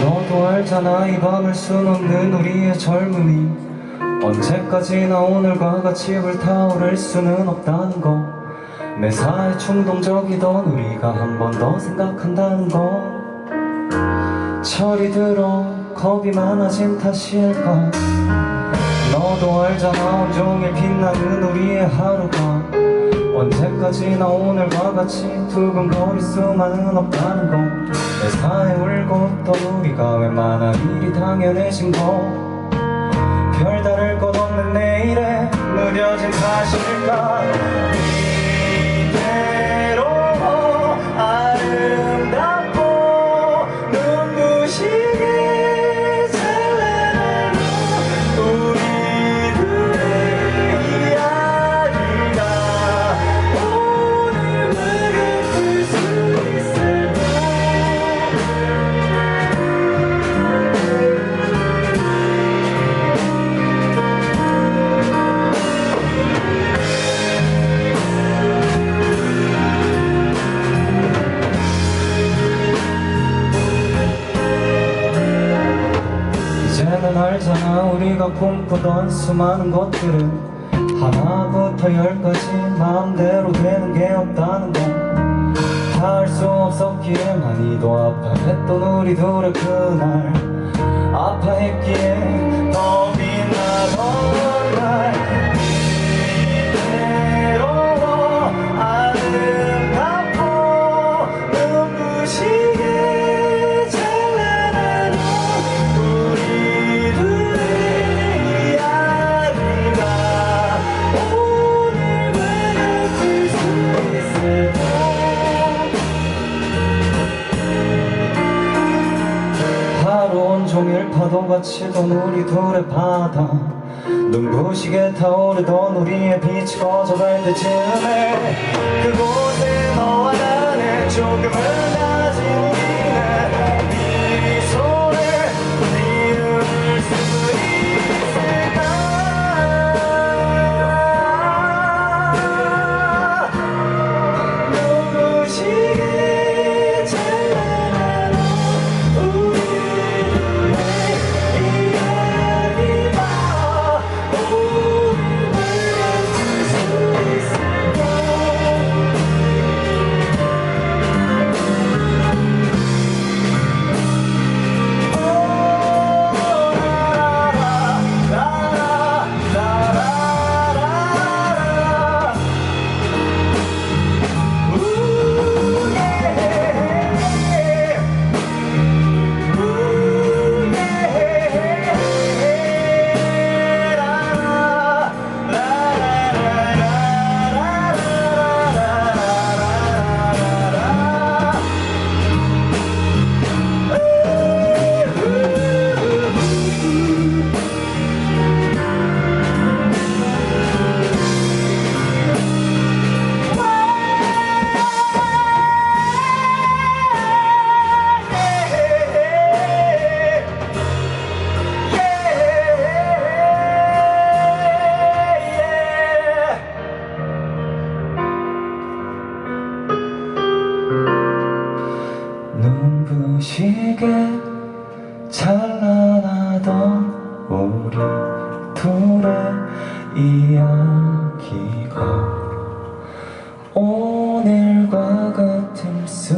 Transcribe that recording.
너도 알잖아 이 밤을 수놓는 우리의 젊음이. 언제까지나 오늘과 같이 불타오를 수는 없다는 거. 매사에 충동적이던 우리가 한 번 더 생각한다는 거. 철이 들어 겁이 많아진 탓일까? 너도 알잖아 온종일 빛나는 우리의 하루가 언제까지나 오늘과 같이 두근거릴 수만은 없다는 거. 매사에 울고 있던 우리가 웬만한 일이 당연해진 거. 별다를 것 없는 내일에 느려진 사실일까 이제는 알잖아 우리가 꿈꾸던 수많은 것들은 하나부터 열까지 마음대로 되는 게 없다는 거. 다할수 없었기에 많이도 아파했던 우리 둘의 그날. 아파했기에 파도가 치던 우리 둘의 바다. 눈부시게 타오르던 우리의 빛이 꺼져갈 때쯤에 그곳에 너와 나는 조금은 눈부시게 찬란하던 우리 둘의 이야기가 오늘과 같을 수